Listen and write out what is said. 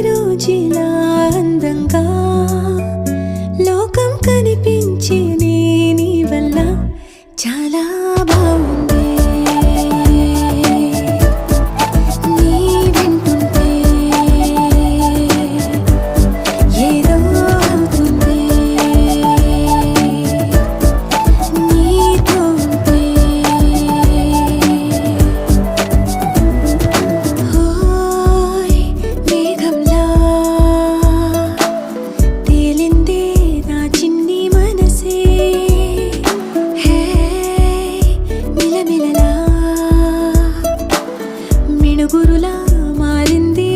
రోజులా అందంగా. లోకం కనిపించే నీ వల్ల చాలా బాగుంది. ఏనుగురులా మారింది.